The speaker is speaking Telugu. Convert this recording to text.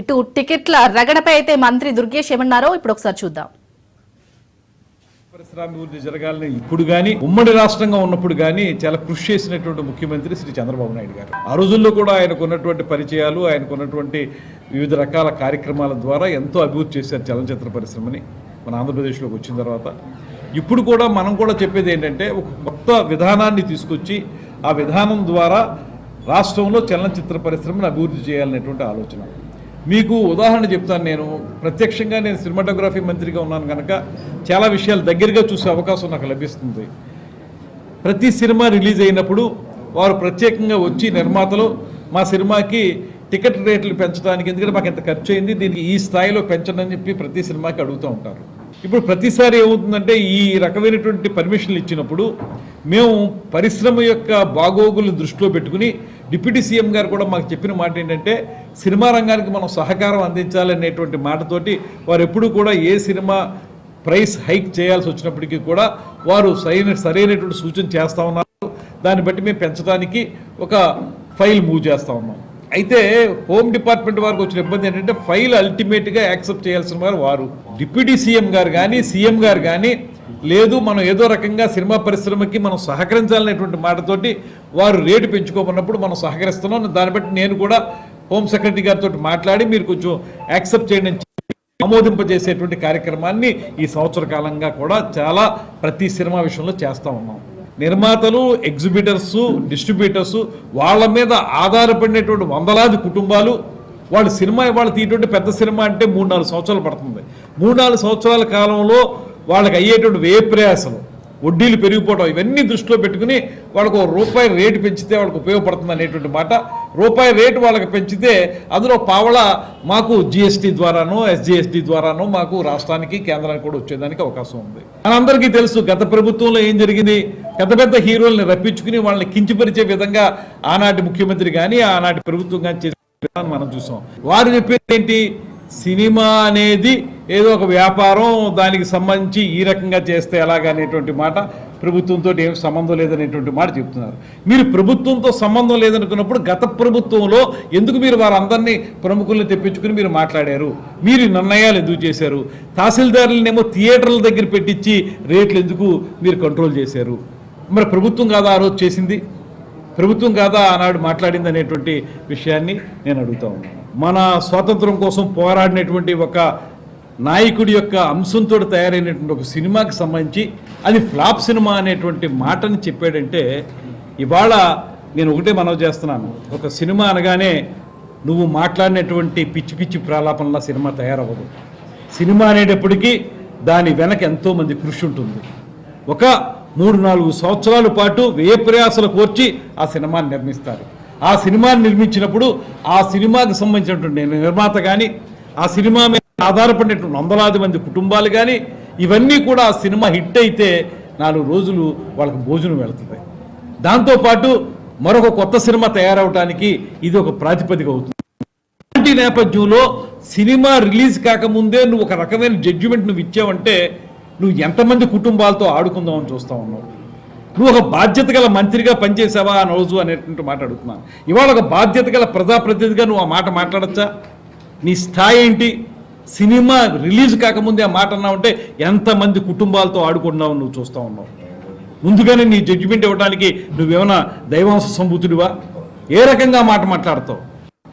ఇటు టికెట్ల రగడపై అయితే మంత్రి దుర్గేష్ ఏమన్నారో ఇప్పుడు ఒకసారి చూద్దాం. పరిశ్రామిక జరగాలని ఇప్పుడు కానీ ఉమ్మడి రాష్ట్రంగా ఉన్నప్పుడు కానీ చాలా కృషి చేసినటువంటి ముఖ్యమంత్రి శ్రీ చంద్రబాబు నాయుడు గారు. ఆ రోజుల్లో కూడా ఆయనకు ఉన్నటువంటి పరిచయాలు ఆయనకు ఉన్నటువంటి వివిధ రకాల కార్యక్రమాల ద్వారా ఎంతో అభివృద్ధి చేశారు చలనచిత్ర పరిశ్రమని మన ఆంధ్రప్రదేశ్లోకి వచ్చిన తర్వాత. ఇప్పుడు కూడా మనం కూడా చెప్పేది ఏంటంటే ఒక కొత్త విధానాన్ని తీసుకొచ్చి ఆ విధానం ద్వారా రాష్ట్రంలో చలనచిత్ర పరిశ్రమను అభివృద్ధి చేయాలనేటువంటి ఆలోచన. మీకు ఉదాహరణ చెప్తాను నేను. ప్రత్యక్షంగా నేను సినిమాటోగ్రఫీ మంత్రిగా ఉన్నాను కనుక చాలా విషయాలు దగ్గరగా చూసే అవకాశం నాకు లభిస్తుంది. ప్రతి సినిమా రిలీజ్ అయినప్పుడు వారు ప్రత్యేకంగా వచ్చి నిర్మాతలు మా సినిమాకి టికెట్ రేట్లు పెంచడానికి ఎందుకంటే మాకు ఎంత ఖర్చు అయింది దీనికి ఈ స్థాయిలో పెంచండి అని చెప్పి ప్రతి సినిమాకి అడుగుతూ ఉంటారు. ఇప్పుడు ప్రతిసారి ఏమవుతుందంటే ఈ రకమైనటువంటి పర్మిషన్లు ఇచ్చినప్పుడు మేము పరిశ్రమ యొక్క బాగోగులు దృష్టిలో పెట్టుకుని డిప్యూటీ సీఎం గారు కూడా మాకు చెప్పిన మాట ఏంటంటే సినిమా రంగానికి మనం సహకారం అందించాలనేటువంటి మాటతోటి వారు ఎప్పుడూ కూడా ఏ సినిమా ప్రైస్ హైక్ చేయాల్సి వచ్చినప్పటికీ కూడా వారు సరైన సరైనటువంటి సూచన చేస్తూ ఉన్నారు. దాన్ని బట్టి మేము పెంచడానికి ఒక ఫైల్ మూవ్ చేస్తూ ఉన్నాం. అయితే హోమ్ డిపార్ట్మెంట్ వారికి వచ్చిన ఇబ్బంది ఏంటంటే ఫైల్ అల్టిమేట్గా యాక్సెప్ట్ చేయాల్సిన వారు వారు. డిప్యూటీ సీఎం గారు కానీ సీఎం గారు కానీ లేదు మనం ఏదో రకంగా సినిమా పరిశ్రమకి మనం సహకరించాలనేటువంటి మాటతోటి వారు రేటు పెంచుకోమన్నప్పుడు మనం సహకరిస్తున్నాం. దాన్ని బట్టి నేను కూడా హోమ్ సెక్రటరీ గారితో మాట్లాడి మీరు కొంచెం యాక్సెప్ట్ చేయండి ఆమోదింపజేసేటువంటి కార్యక్రమాన్ని ఈ సంవత్సర కాలంగా కూడా చాలా ప్రతి సినిమా విషయంలో చేస్తూ ఉన్నాం. నిర్మాతలు ఎగ్జిబిటర్స్ డిస్ట్రిబ్యూటర్స్ వాళ్ళ మీద ఆధారపడినటువంటి వందలాది కుటుంబాలు వాళ్ళు సినిమా ఇవాళ తీయటువంటి పెద్ద సినిమా అంటే మూడు నాలుగు సంవత్సరాలు పడుతుంది. మూడు నాలుగు సంవత్సరాల కాలంలో వాళ్ళకి అయ్యేటువంటి వ్యయ ప్రయాసలు వడ్డీలు పెరిగిపోవడం ఇవన్నీ దృష్టిలో పెట్టుకుని వాళ్ళకు రూపాయి రేటు పెంచితే వాళ్ళకి ఉపయోగపడుతుంది అనేటువంటి మాట. రూపాయి రేటు వాళ్ళకి పెంచితే అందులో పావల మాకు జిఎస్టీ ద్వారానో ఎస్జిఎస్టీ ద్వారానో మాకు రాష్ట్రానికి కేంద్రానికి కూడా వచ్చేదానికి అవకాశం ఉంది. మనందరికీ తెలుసు గత ప్రభుత్వంలో ఏం జరిగింది? పెద్ద పెద్ద హీరోల్ని రప్పించుకుని వాళ్ళని కించపరిచే విధంగా ఆనాటి ముఖ్యమంత్రి కానీ ఆనాటి ప్రభుత్వం కానీ చేసే విధానం మనం చూసాం. వారు చెప్పేది ఏంటి సినిమా అనేది ఏదో ఒక వ్యాపారం దానికి సంబంధించి ఈ రకంగా చేస్తే ఎలాగనేటువంటి మాట ప్రభుత్వంతో ఏం సంబంధం లేదనేటువంటి మాట చెప్తున్నారు. మీరు ప్రభుత్వంతో సంబంధం లేదనుకున్నప్పుడు గత ప్రభుత్వంలో ఎందుకు మీరు వారందరినీ ప్రముఖుల్ని తెప్పించుకుని మీరు మాట్లాడారు? మీరు నిర్ణయాలు ఎందుకు చేశారు? తహసీల్దారులనేమో థియేటర్ల దగ్గర పెట్టించి రేట్లు ఎందుకు మీరు కంట్రోల్ చేశారు? మరి ప్రభుత్వం కాదా ఆ రోజు చేసింది? ప్రభుత్వం కాదా ఆనాడు మాట్లాడింది అనేటువంటి విషయాన్ని నేను అడుగుతా ఉన్నాను. మన స్వాతంత్రం కోసం పోరాడినటువంటి ఒక నాయకుడి యొక్క అంశంతో తయారైనటువంటి ఒక సినిమాకి సంబంధించి అది ఫ్లాప్ సినిమా అనేటువంటి మాటని చెప్పాడంటే ఇవాళ నేను ఒకటే మనవి చేస్తున్నాను. ఒక సినిమా అనగానే నువ్వు మాట్లాడినటువంటి పిచ్చి పిచ్చి ప్రాలాపనలా సినిమా తయారవ్వదు. సినిమా అనేటప్పటికీ దాని వెనక ఎంతోమంది కృషి ఉంటుంది ఒక మూడు నాలుగు సంవత్సరాల పాటు వ్యయ ప్రయాసలు కోర్చి ఆ సినిమాని నిర్మిస్తారు. ఆ సినిమాని నిర్మించినప్పుడు ఆ సినిమాకి సంబంధించినటువంటి నిర్మాత కానీ ఆ సినిమా మీద ఆధారపడినటువంటి వందలాది మంది కుటుంబాలు కానీ ఇవన్నీ కూడా ఆ సినిమా హిట్ అయితే నాలుగు రోజులు వాళ్ళకి భోజనం వెళుతుంది. దాంతోపాటు మరొక కొత్త సినిమా తయారవడానికి ఇది ఒక ప్రాతిపదిక అవుతుంది. ఇలాంటి నేపథ్యంలో సినిమా రిలీజ్ కాకముందే నువ్వు ఒక రకమైన జడ్జిమెంట్ నువ్వు ఇచ్చావంటే నువ్వు ఎంతమంది కుటుంబాలతో ఆడుకుందామని చూస్తా ఉన్నావు? నువ్వు ఒక బాధ్యత గల మంత్రిగా పనిచేసావా అని రోజు అనేటువంటి మాట అడుగుతున్నాను. ఇవాళ ఒక బాధ్యత గల ప్రజాప్రతినిధిగా నువ్వు ఆ మాట మాట్లాడచ్చా? నీ స్థాయి ఏంటి? సినిమా రిలీజ్ కాకముందే ఆ మాట అన్నావంటే ఎంతమంది కుటుంబాలతో ఆడుకుంటున్నావు నువ్వు చూస్తూ ఉన్నావు? ముందుగానే నీ జడ్జిమెంట్ ఇవ్వడానికి నువ్వేమైనా దైవాంశ సంభూతుడివా? ఏ రకంగా మాట మాట్లాడతావు?